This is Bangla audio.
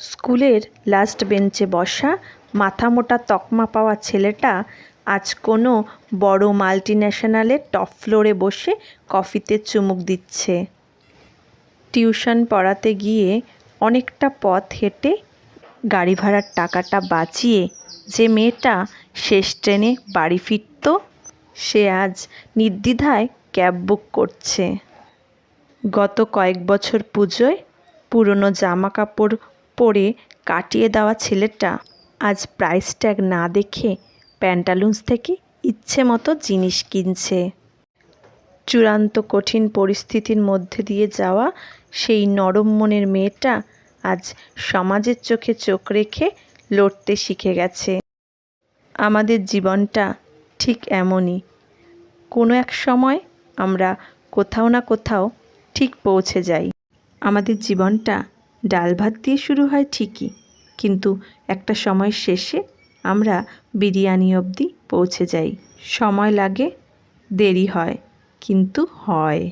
স্কুলের লাস্ট বেঞ্চে বসা মাথা মোটা তকমা পাওয়া ছেলেটা আজ কোনো বড় মাল্টিন্যাশনালের টপ ফ্লোরে বসে কফিতে চুমুক দিচ্ছে। টিউশন পড়াতে গিয়ে অনেকটা পথ হেঁটে গাড়ি ভাড়ার টাকাটা বাঁচিয়ে যে মেয়েটা শেষ ট্রেনে বাড়ি ফিরত, সে আজ নির্দ্বিধায় ক্যাব বুক করছে। গত কয়েক বছর পুজোয় পুরনো জামা কাপড় পরে কাটিয়ে দেওয়া ছেলেটা আজ প্রাইস ট্যাগ না দেখে প্যান্টালুন্স থেকে ইচ্ছে মতো জিনিস কিনছে। চূড়ান্ত কঠিন পরিস্থিতির মধ্যে দিয়ে যাওয়া সেই নরম মনের মেয়েটা আজ সমাজের চোখে চোখ রেখে লড়তে শিখে গেছে। আমাদের জীবনটা ঠিক এমনই। কোনো এক সময় আমরা কোথাও না কোথাও ঠিক পৌঁছে যাই। আমাদের জীবনটা ডাল ভাত দিয়ে শুরু হয় ঠিকই। কিন্তু একটা সময় শেষে আমরা বিরিয়ানি অবধি পৌঁছে যাই। সময় লাগে, দেরি হয়, কিন্তু হয়।